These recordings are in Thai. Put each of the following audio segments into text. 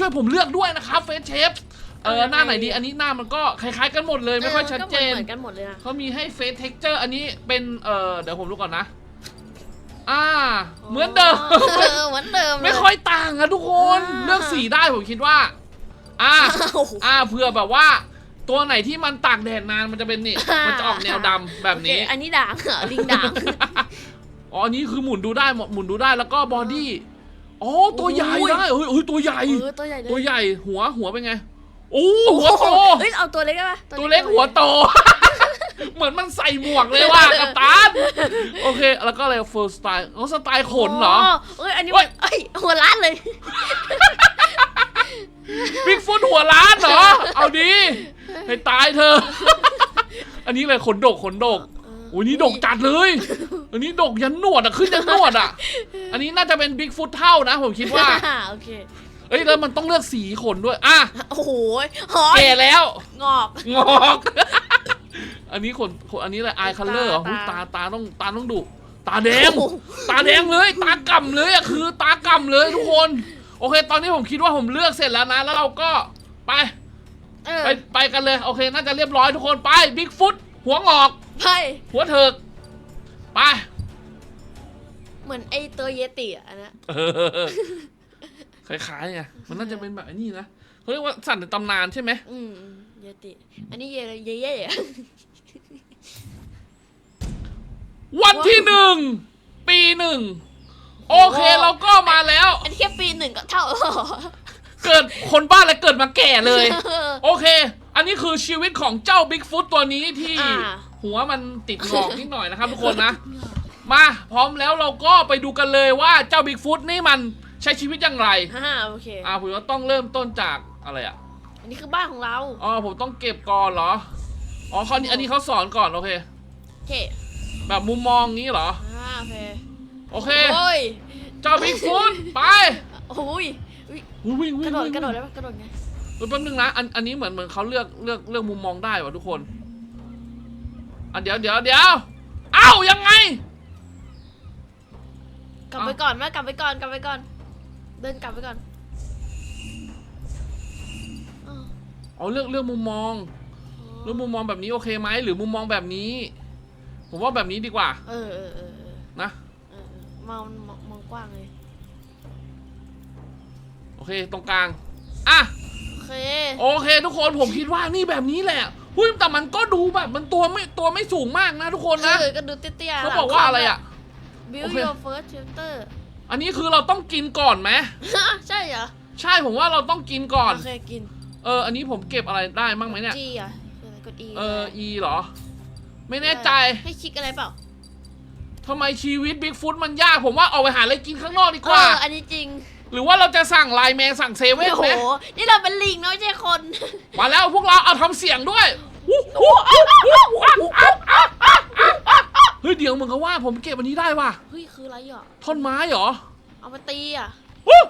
ช่วยผมเลือกด้วยนะครับเฟสเชฟเออหน้าไหนดีอันนี้หน้ามันก็คล้ายๆกันหมดเลยไม่ค่อยชัดเจนเหมือนกันหมดเลยนะเขามีให้เฟซเท็กเจอร์อันนี้เป็นเออเดี๋ยวผมดูก่อนนะอ่าเหมือนเดิมเออเหมือนเดิมเลยไม่ค่อยต่างอะทุกคนอ่าเลือกสีได้ผมคิดว่าอ่าโอ้โหอ่าเผื่อแบบว่า ตัวไหนที่มันตากแดดนานมันจะเป็นนี่อ่ามัมันจะออกแนวดำแบบนี้โอเคอันนี้ด่างเหรอลิงด่างอ๋ออันนี้คือหมุนดูได้หมุนดูได้แล้วก็บอดี้ อ๋อตัวใหญ่อุ้ยได้เฮ้ยเฮ้ยตัวใหญ่ เออตัวใหญ่เลยตัวใหญ่หัวหัวเป็นไงโอ้หัวโตเฮ้ยเอาตัวเล็กได้ปะตัวเล็กหัวโต เหมือนมันใส่หมวกเลยว่ะกัปตันโอเค แล้วก็อะไรเฟิร์สสไตล์อ๋อสไตล์ขนเหรอเอ้ยอันนี้เฮ้มันยเอ้ยหัวล้านเลยบิ๊กฟุตหัวล้านเหรอ เอาดีให้ตายเธอะอันนี้เลยขนดกขนดกโอ้ยนี่ดกจัดเลย อันนี้ดกยันหนวดอะขึ้นยันหนวดอะอันนี้น่าจะเป็นบิ๊กฟุตเท่านะผมคิดว่า โอเค เอ้ยแล้วมันต้องเลือกสีขนด้วย อะ โอ้โหหอยแก่แล้ว งอก งอก อันนี้ขนขนอันนี้อะไรไอคัลเลอร์เหรอตาอุ๊ยตาตาตาต้องตาต้องดุตาแดงโอ้โหตาแดงเลย ตากำเลยอะคือตากำเลยทุกคน โอเค ตอนนี้ผมคิดว่าผมเลือกเสร็จแล้วนะ แล้วเราก็ไปเออไปไปกันเลย โอเค น่าจะเรียบร้อยทุกคน ไปบิ๊กฟุตหัวงอก ไปหัวเถิกไปเหมือนไอตัวเยติอะอันนั้นเออคล้ายๆไงมันน่าจะเป็นแบบไอ้นี่นะเขาเรียกว่าสัตว์ในตำนานใช่ไหมอืมอืมเยติ อันนี้เยเยเย่อะวันที่หนึ่งปีหนึ่งโอเคเราก็มาแล้ว อันนี้แค่ปีหนึ่งก็เท่าแล้วเหรอเกิดคนบ้าอะไรเกิดมาแก่เลยเออโอเค อันนี้คือชีวิตของเจ้าบิ๊กฟุตตัวนี้ที่ อ่า หัวมันติดงอกนิดหน่อยนะครับทุกคนนะ มาพร้อมแล้วเราก็ไปดูกันเลยว่าเจ้าบิ๊กฟุตนี่มันใช้ชีวิตอย่างไรฮ่าโอเคอ่าผมว่าต้องเริ่มต้นจากอะไรอะอันนี้คือบ้านของเราอ๋อผมต้องเก็บก่อนเหรออ๋อเขาอันนี้เขาสอนก่อนโอเคโอเคแบบมุมมองงี้เหรออ่าโอเคโอเคโอ้ยเจ้าบิ๊กฟุตไปโอ้ยอุ๊ยอุ๊ยวิ่งกวิ่งระโดดวิ่งกระโดดได้ปะกระโดดไงเฮ้ยแป๊บนึงนะอันอันนี้เหมือนเหมือนเขาเลือกเลือกเลือกมุมมองได้ว่ะทุกคน อันเดี๋ยวเดี๋ยวเดี๋ยวเอ้ายังไง กลับไปก่อนมากลับไปก่อนกลับไปก่อน เดินกลับไปก่อนอ้าวอ๋อเลือกเลือกมุมมองเลือกมุมมองแบบนี้โอเคไหมหรือมุมมองแบบนี้ ผมว่าแบบนี้ดีกว่าเออเออเออเออนะ เออเออมองมองมองกว้างเลยโอเคตรงกลาง อะ โอเค โอเคทุกคนผมคิดว่านี่แบบนี้แหละ หุ้ยแต่มันก็ดูแบบมันตัวไม่ตัวไม่สูงมากนะทุกคนนะเออก็ดูเตี้ยๆเขาบอกว่าอะไรอะบิวโอเค your first shelter อันนี้คือเราต้องกินก่อนไหมใช่เหรอใช่ผมว่าเราต้องกินก่อน โอเคกินเออ อันนี้ผมเก็บอะไรได้มั่งไหมเนี่ย G อะคืออะไรกด E เออ E เหรอ ไม่แน่ใจ ให้คลิกอะไรเปล่าทำไมชีวิตบิ๊กฟุตมันยาก ผมว่าออกไปหาอะไรกินข้างนอกดีเอกว่าออันนี้จริง หรือว่าเราจะสั่งไลน์แมนสั่งเซเว่นโอ้โหไหมนี่เราเป็นลิงเนาะไม่ใช่คน มาแล้วพวกเราเอาทำเสียงด้วยเฮ้ยเดี๋ยวมึงก็ว่าผมเก็บอันนี้ได้ว่ะเฮ้ย คืออะไรอะ ท่อนไม้เหรอเอามาตีอะ อุ้ย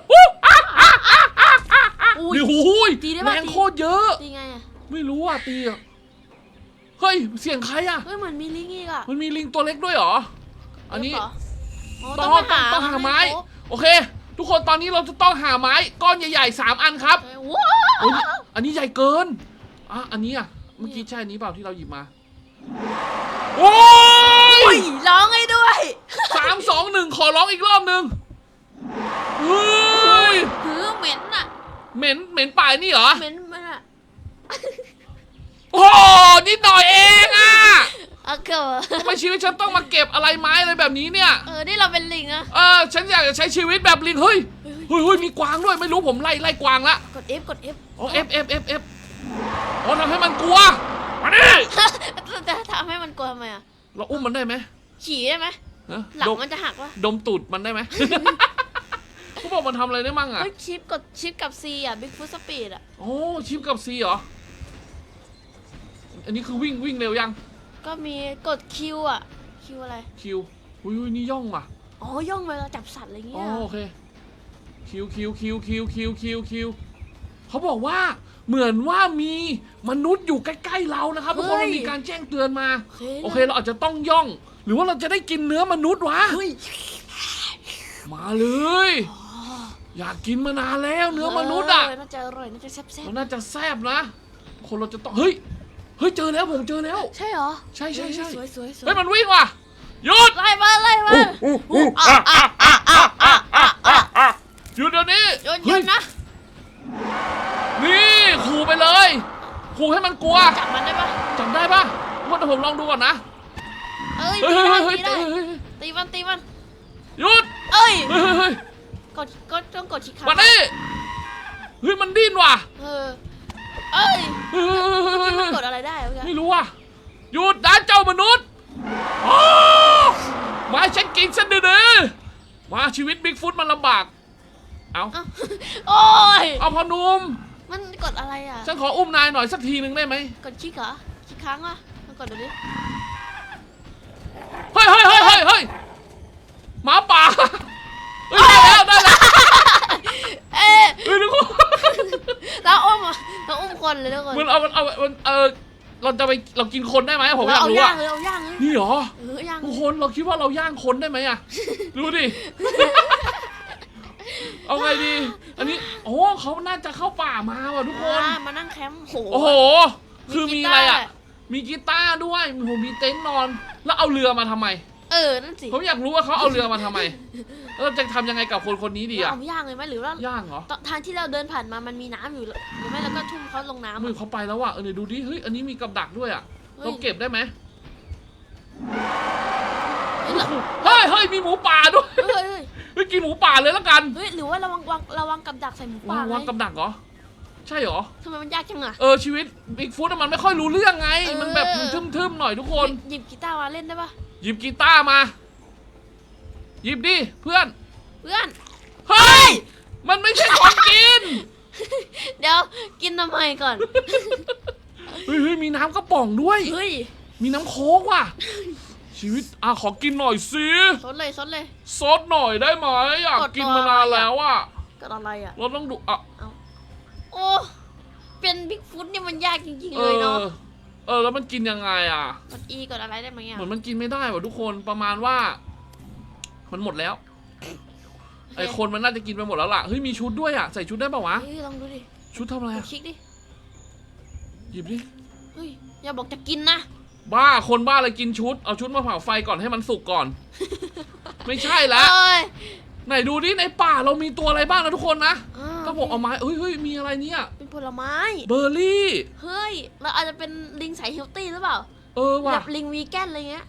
เดี๋ยวหูยตีได้แรปะงตีโคตรเยอะ ตีไงอะ ไม่รู้อะตีอะเฮ้ยเสียงใครอะ เฮ้ยเหมือนมีลิงอีกอะมันมีลิงตัวเล็กด้วยเหรอ อันนี้เเหรอ๋อต้ต้อองงไปต้องหาต้องหาไม้ครบโอเค ทุกคนตอนนี้เราจะต้องหาไม้ก้อนใหญ่ๆสามอันครับเออว้าโอ้ยอันนี้ใหญ่เกินอะอันนี้อะเมื่อกี้ใช่อันนี้เปล่าที่เราหยิบมา โอ้อุ้ยยร้องให้ด้วยสามสองหนึ่งขอร้องอีกรอบหนึ่งเฮ้ยหือเหม็นอะเหม็นเหม็นป่ายนี่เหรอเหม็นมันอะโอ้โหนิดหน่อยเองอะ เอาเกิดทำไมชีวิตฉันต้องมาเก็บอะไรไม้อะไรแบบนี้เนี่ย เออ นี่เราเป็นลิงอะเออฉันอยากจะใช้ชีวิตแบบลิงเฮ้ยเฮ้ยเฮ้ยมีกวางด้วยไม่รู้ผมไล่ไล่กวางละกด F กด F อ๋อ F F F F อ๋อทำให้มันกลัวมาดิจะทำให้มันกลัวทำไมอะเราอุ้มมันได้ไหมฉี่ได้ไหมฮะหลังดมมันจะหักวะดมตูดมันได้ไหม เขาบอกมันทำอะไรได้มั่งอะเฮ้ยชิปกดชิปกับ C อะ Big Foot Speed อะโอ้ชิปกับ C เหรออันนี้คือวิ่งวิ่งเร็วยัง ก็มีกด Q อะ Q อะไร คิวอุ้ยอุ้ยนี่ย่องว่ะอ๋อย่องเวลาจับสัตว์อะไรอ๋เงี้อยโอเคคิวคิวคิวคิวคิวคิวคิวเขาบอกว่าเหมือนว่ามีมนุษย์อยู่ใกล้ๆเรานะครับทุกคนเฮ้ยมันมีการแจ้งเตือนมา โอเคโอเคเราอาจจะต้องย่อง หรือว่าเราจะได้กินเนื้อมนุษย์วะเฮ้ยมาเลยอยากกินมานานแล้วเนื้อมนุษย์อะเน่าจะอร่อยน่าจะแซ่บมันน่าจะแซ่บนะ คนเราจะต้อง เฮ้ย เฮ้ยเจอแล้วผมเจอแล้วๆใช่เหรอใช่ใช่ใช่สวยสวยสวยเฮ้ยมันวิ่งว่ะหยุดไล่มาไล่มาหยุดเดี๋ยวนี้โยนโยเฮ้ยนนะนี่ขู่ไปเลยขู่ให้มันกลัวจับมันได้ปะจำได้ปะว่าเดี๋ยวผมลองดูก่อนนะเอ้ยเฮ้ยตีเฮ้ได้ยเฮ้ยตีได้เฮ้ยเฮ้ยตีมันตีมันหยุดเอ้ยเฮ้ยเฮ้ยเฮ้ยกดกดต้องกดชิคามาดิเฮ้ยมันดิ้นว่ะเออ เอ้ยเฮ้ยเฮ้ยเฮ้ยเฮ้ยกดอะไรได้วะไม่รู้ว่ะหยุดนะเจ้ามนุษย์อ้อมาให้ฉันกินฉันดื้อๆมาชีวิตบิ๊กฟุตมันลำบาก เอาเอ้าโอ้ยเอาพอหนุ่มมันกดอะไรอะ ฉันขออุ้มนายหน่อยสักทีหนึ่งได้ไหมกดคลิกเหรอคลิกค้างวะมันกดดูดิเฮ้ยเฮ้ยเฮ้ยเฮ้ยเฮ้ยหมาป่าเฮ้ยได้แล้วได้แล้วเอ๊ะเฮ้ยทุกคน เราอุ้มอะเราอุ้มคนเลยทุกคนมันเอามันเอามันเออเราจะไปเรากินคนได้ไหมผมอยากเอารู้ย่าอะงเลยเอาย่างเลยนี่เหรอเออย่างเลทุกยคนเราคิดว่าเราย่างคนได้ไหมอะดูดิเอาไงดี อันนี้โอ้เขาน่าจะเข้าป่ามาว่ะทุกคนอ่ามานั่งแคมป์โหโอ้โหคือมีมีกีอะไรตาร์อะ มีกีตาร์ด้วยโอ้โหมีเต็นท์นอน แล้วเอาเรือมาทำไม เออ นั่นสิผมอยากรู้ว่าเขาเอาเรือมาทำไมแล้วเราจะทำยังไงกับคนคนนี้ดีอะเอาย่างเลยไหมหรือว่าย่างเหรอตอนทางที่เราเดินผ่านมามันมีน้ำอยู่หรือไม่เราก็ทุ่มเขาลงน้ำมืออะเขาไปแล้วว่ะเออเดี๋ยวดูดิเฮ้ยอันนี้มีกับดักด้วยอะฮ้ย เราเก็บได้ไหมเฮ้ยเหรอเฮ้ยเฮ้ยมีหมูป่าด้วยเฮ้ยเฮ้ยเฮ้ยกินหมูป่าเลยแล้วกันเฮ้ยหรือว่าระวังวางระวังกับดักใส่หมูป่าวางวางไงกับดักเหรอใช่เหรอ ทำไมมันยากจังอะ เออชีวิตบิ๊กฟุตมันไม่ค่อยรู้เรื่องไงเออ มันแบบทึมๆหน่อยทุกคนหยิบกีตาร์มาเล่นได้ปะ หยิบกีตาร์มา หยิบดิเพื่อน เพื่อน เฮ้ย มันไม่ใช่ของกิน เดี๋ยวกินทำไมก่อน เฮ้ยเฮ้ยมีน้ำกระป๋องด้วย เฮ้ย มีน้ำโค้กว่ะ ชีวิตอะขอกินหน่อยสิซดเลยซดเลย ซดหน่อยได้ไหมอยากกดกินตัวมานานแล้วอะกดอะไรอะเราต้องดูอะโอ้ เป็นบิ๊กฟุตเนี่ยมันยากจริงๆเอเลยอเนาะเอ อแล้วมันกินยังไงอะกด E กดอะไรได้ไหมอะเหมือนมันกินไม่ได้ว่ะทุกคนประมาณว่า มันหมดแล้วไอคนมันน่าจะกินไปหมดแล้วล่ะเฮ้ยมีชุดด้วยอะใส่ชุดได้ป่าวะเฮ้ยลองดูดิชุดทำอะไรกดอะคลิกดิหยิบดิเฮ้ยอย่าบอกจะกินนะบ้าคนบ้าอะไรกินชุดเอาชุดมาเผาไฟก่อนให้มันสุกก่อน ไม่ใช่ละเอ้ยไหนดูดิในป่าเรามีตัวอะไรบ้างนะทุกคนนะอ่าก็บอกเอาไม้เฮ้ยเฮ้ยมีอะไรเนี่ยเป็น ผลไม้ เบอร์รี่ เฮ้ย เราอาจจะเป็นลิงสายเฮลตี้หรือเปล่าเออว่ะ แบบลิงวีแกนอะไรเงี้ย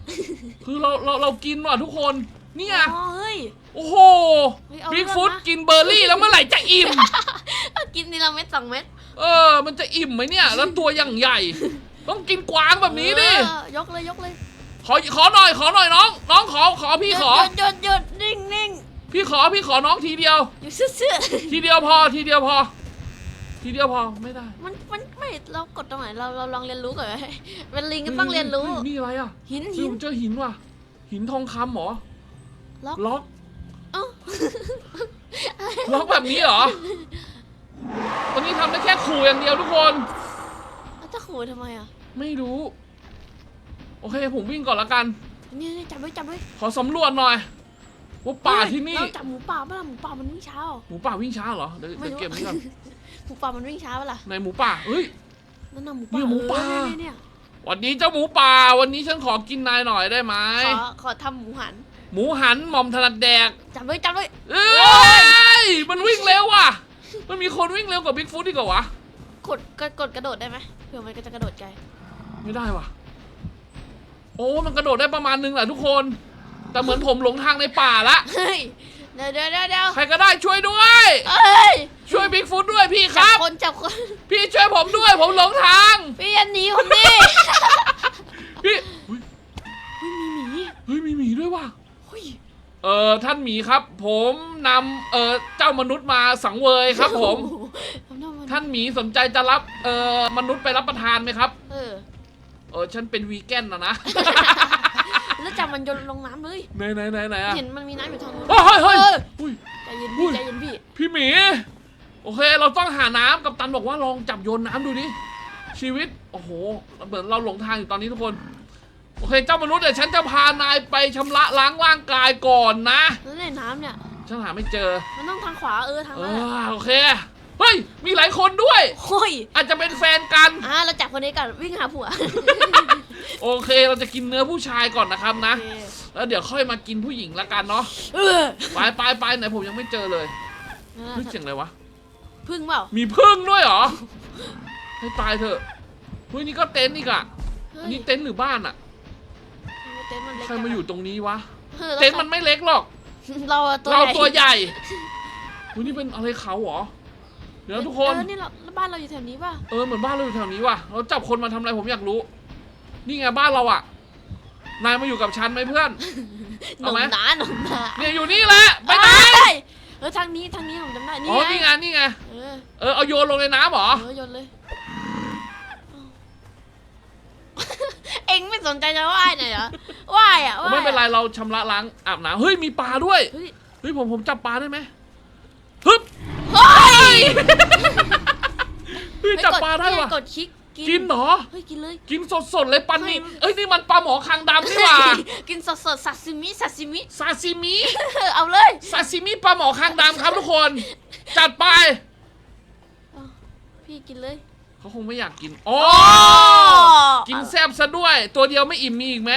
คือเราเราเรากินว่ะทุกคน เนี่ยอ๋อเฮ้ย โอ้โหเฮ้ยเอาบิ๊กเรื่องฟุตนะ กินเบอร์รี่แล้วเมื่อไหร่จะอิ่ม กินทีละเม็ดสองเม็ดเออ มันจะอิ่มไหมเนี่ย แล้วตัวอย่างใหญ่ ต้องกินกวางแบบนี้ดิ เออยกเลยยกเลยขอขอหน่อยขอหน่อยน้อง น้องขอขอพี่ขอ หยุดหยุดหยุดนิ่งนิ่งพี่ขอพี่ขอน้องทีเดียว อยู่ซื่อทีเดียวพอทีเดียวพอ ทีเดียวพอไม่ได้ๆมันมันไม่เรากดตรงไหนเราเราลองเรียนรู้ก่อนไหมเป็นลิงก็ต้องเรียนรู้ ฮ้นี่อะไรอะหินเฮ้ยหิผนมเจอหินว่ะ หินทองคำเหรอล็อก ล็อกเอ้า ล็อกแบบนี้เหรอตอนนี้ทำได้แค่ขู่อย่างเดียวทุกคน แล้วจะขู่ทำไมอะไม่รู้ โอเคผมวิ่งก่อนละกันนี่นี่จับไว้จับไว้ขอสำรวจหน่อยว่าป่าที่นี่เราจับหมูป่าเมื่อไหร่หมูป่ามันวิ่งช้าเหรอหมูป่าวิ่งช้าเหรอเดี๋ยวไม่เดี๋ยวรู้ เก็บนี้ก่อน หมูป่ามันวิ่งช้าเปะล่าในหมูป่าเฮ้ย นั่นน่ะหมูเนี่ป่ายหมูป่า เออเนี่ยเนี่ยวันนี้เจ้าหมูป่า วันนี้ฉันขอกินนายหน่อยได้ไหม เนี่ยขอขอทำหมูหันหมูหันหม่อมถนัดแดกจับไว้จับไว้เอ้ย มันวิ่งเร็วว่ะ มันมีคนวิ่งเร็วกว่าบิ๊กฟุตดีกว่าวะ กดกดกดกระโดดได้ไหมเผื่อมันก็จะกระโดดไกลไม่ได้ว่ะ โอ้มันกระโดดได้ประมาณนึงแหละทุกคน แต่เหมือนผมหลงทางในป่าละ เฮ้ยเดี๋ยวเดี๋ยวเดี๋ยวเดี๋ยวใครก็ได้ช่วยด้วย เอ้ย ช่วยบิ๊กฟุตด้วยพี่คจัรับบคนจับคน พี่ช่วยผมด้วยผมหลงทาง พี่อย่าหนีผมดิพี่อุ๊ยเฮ้ยมีหมีเฮ้ยมีหมีด้วยว่ะเฮ้ยเออท่านหมีครับ ผมนำเออเจ้ามนุษย์มาสังเวยครับ ผมทำหน้ามันท่านหมีสนใจจะรับเออมนุษย์ไปรับประทานไหมครับ เออ เออฉันเป็นวีแกนนะนะ แล้วจับมันโยนลงน้ำเลย ไหนไหนไหนไหนอะเห็นมันมีน้ำอยู่ทางนู้นเฮ้ยเฮ้ยเฮ้ยอออุ้ย ใจเย็นอุ้พี่ยใจเย็นพี่ พี่หมี โอเค เราต้องหาน้ำกับตันบอกว่าลองจับโยนน้ำดูดิชีวิต โอ้โหเหมือนเราหลงทางอยู่ตอนนี้ทุกคน โอเคเจ้ามนุษย์เดี๋ยวฉันจะพานายไปชำระล้างร่างกายก่อนนะแล้วในน้ำเนี่ยฉันหาไม่เจอ มันต้องทางขวาเออทางเอนั้นอะอโอเคเฮ้ย มีหลายคนด้วยโอ้ยอาจจะเป็นแฟนกันอะเราจับคนนี้ก่อนวิ่งหาผัว โอเค เราจะกินเนื้อผู้ชายก่อนนะครับนะโอเคแล้วเดี๋ยวค่อยมากินผู้หญิงละกันเนาะเออไปไปไปไหนผมยังไม่เจอเลยนั่นเฮ้ยน่ะเสียงอะไรวะ พึ่งเปล่า มีพึ่งด้วยเหรอ ให้ตายเถอะเฮ้ยนี่ก็เต็นท์อีกอะเฮ้ย อันนี้เต็นท์หรือบ้านอะเต็นท์มันเล็กใครมาอยู่ตรงนี้วะเออเต็นท์มันไม่เล็กหรอก เราอะตัวเราใหญ่ตัวใหญ่ เฮ้ยนี่เป็นอะไรเขาเหรอ เดี๋ยวนะทุกคน เออนี่เราแล้วบ้านเราอยู่แถวนี้ป่ะเออเหมือนบ้านเราอยู่แถวนี้ว่ะ เราจับคนมาทำอะไรผมอยากรู้ นี่ไงบ้านเราอะนายมาอยู่กับฉันไหมเพื่อน หนเอามไหม หนาหนมหนาเนี่ยอยู่นี่แหละไปไหน เอ้ย เออทางนี้ทางนี้ผมจำได้นี่อ๋อไงนี่ไงนี่ไงเออเออเอาโยนลงในน้ำเหรอเออโยนเลยเอ็งไม่สนใจจะว่ายหน่อยเหรอว่ายอะว่ายไม่เป็นไรเราชำระล้างอาบน้ำเฮ้ยมีปลาด้วยเฮ้ยเฮ้ยผมผมจับปลาได้ไหมฮึบเฮ้ยเฮ้ยจับปลาได้ว่ะ กดคลิก กินเหรอ เฮ้ยกินเลย กินสดๆเลยปันนี่เฮ้ยเอ้ยนี่มันปลาหมอคางดำนี่หว่ากินสดสดๆซาซิมิซาซิมิ ซาซิมิเอาเลย ซาซิมิปลาหมอคางดำครับทุกคน จัดไป พี่กินเลย เขาคงไม่อยากกินอ๋อโอ้กินแซ่บซะด้วย ตัวเดียวไม่อิ่มมีอีกไหม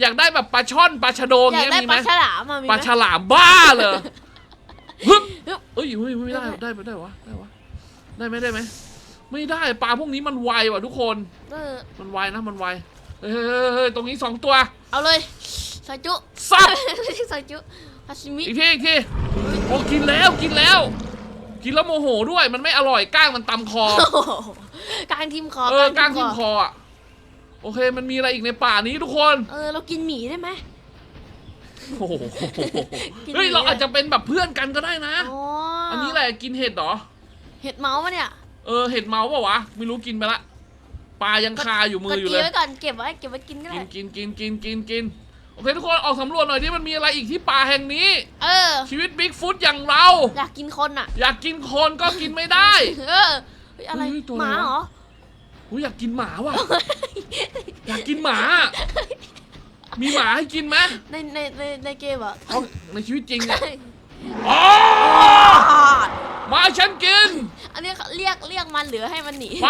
อยากได้แบบปลาช่อนปลาชะโดอยากเงี้ยได้มีปไหมลาฉลามอะมีปลาไหมฉลามบ้าเลยฮึบฮึบ เอ้ยเฮ้ยไม่ได้ไม่ได้ได้ไหมได้วะได้วะได้ไหมได้ไหม ไม่ได้ปลาพวกนี้มันไวว่ะทุกคน เออมันไวนะมันไวเฮ้ยเฮ้ยเฮ้ยเฮ้ยตรงนี้สองตัว เอาเลยซอยจุสับซอยจุซาซิมิอีกทีอีกทีโอ้กินแล้วกินแล้ว กินแล้วโมโหด้วยมันไม่อร่อยก้างมันตำคอ โอ้โหกลางทิมคอเออก้างทิ่มคออะโอเคมันมีอะไรอีกในป่านี้ทุกคน เออเรากินหมีได้ไหม โอ้โหกินเฮ้ยหมีเราอาจจะเป็นแบบเพื่อนกันก็ได้นะ อ๋ออัอันนี้แหละกินเห็ดเหรอ เห็ดเมาส์ปะเนี่ย เออเห็ดเมาเปล่าวะไม่รู้กินไปละปลายังคาอยู่มืออยู่เลยกดตีไว้ก่อนเก็บไว้เก็บไว้กินก็กิได้นกินกินกินกินกินโอเคทุกคนออกสำรวจหน่อยที่มันมีอะไรอีกที่ป่าแห่งนี้ เออ ชีวิตบิ๊กฟุตอย่างเรา อยากกินคนอะ อยากกินคนก็กินไม่ได้ เออเฮ้ยอะไรเฮ้ยตัวหอะไรมาวะเหรออุ๊ยอยากกินหมาว่ะ อยากกินหมา มีหมาให้กินไหมในในในในเกมเหรอ เอาในชีวิตจริงเนี่ย อ๋อมาให้ฉันกิน อันนี้เขาเรียกเรียกมันเหลือให้มันหนีไป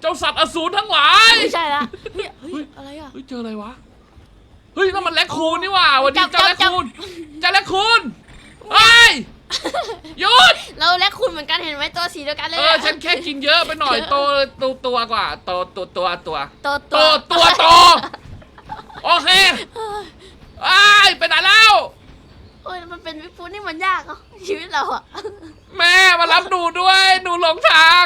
เจ้าสัตว์อสูรทั้งหลายไม่ใช่ละเฮ้ยเฮ้ยอะไรอะ เฮ้ยเจออะไรวะ เฮ้ยนั่นมันแลคคูนนี่หว่าวันนี้จับเจ้าแลคจับ คูนเจ้าแลคคูนเฮ้ยหยุด เราและคุณเหมือนกันเห็นไหมตัวสีเดียวกันเลยเออ ฉันแค่กินเยอะไปหน่อยโตตัวตัวกว่าโตตัวตัวตัวตัวโตตัวโตโอเคไอ้ยไปไหนแล้ว โอ้ยมันเป็นวิฟูนี่มันยากเนาะชีวิตเราอะแม่มารับหนูด้วย หนูหลงทาง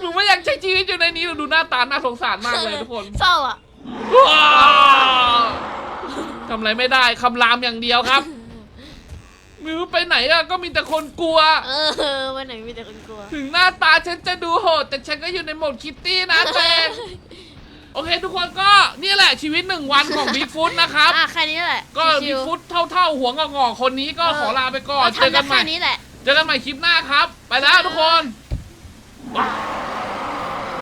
หนูไม่อยากใช้ชีวิตอยู่ในนี้หนูดูหน้าตาน่าสงสารมากเลยทุกคนเศร้าอะว้าวทำอะไรไม่ได้คำรามอย่างเดียวครับไม่รู้ไปไหนอะก็มีแต่คนกลัว เออวันไหนมีแต่คนกลัว ถึงหน้าตาฉันจะดูโหด แต่ฉันก็อยู่ในโหมดคิตตี้นะแจง โอเค ทุกคนก็นี่แหละชีวิตหนึ่งวันของบิ๊กฟุตนะครับ อะแค่นี้แหละก็ชิบิ๊กวๆฟุตเท่าๆ หัวงอกๆคนนี้ก็เออ ขอลาไปก่อน เราเจอทำได้กันใหม่แค่นี้แหละ เจอกันใหม่คลิปหน้าครับ ไปแล้วทุกคนว้าว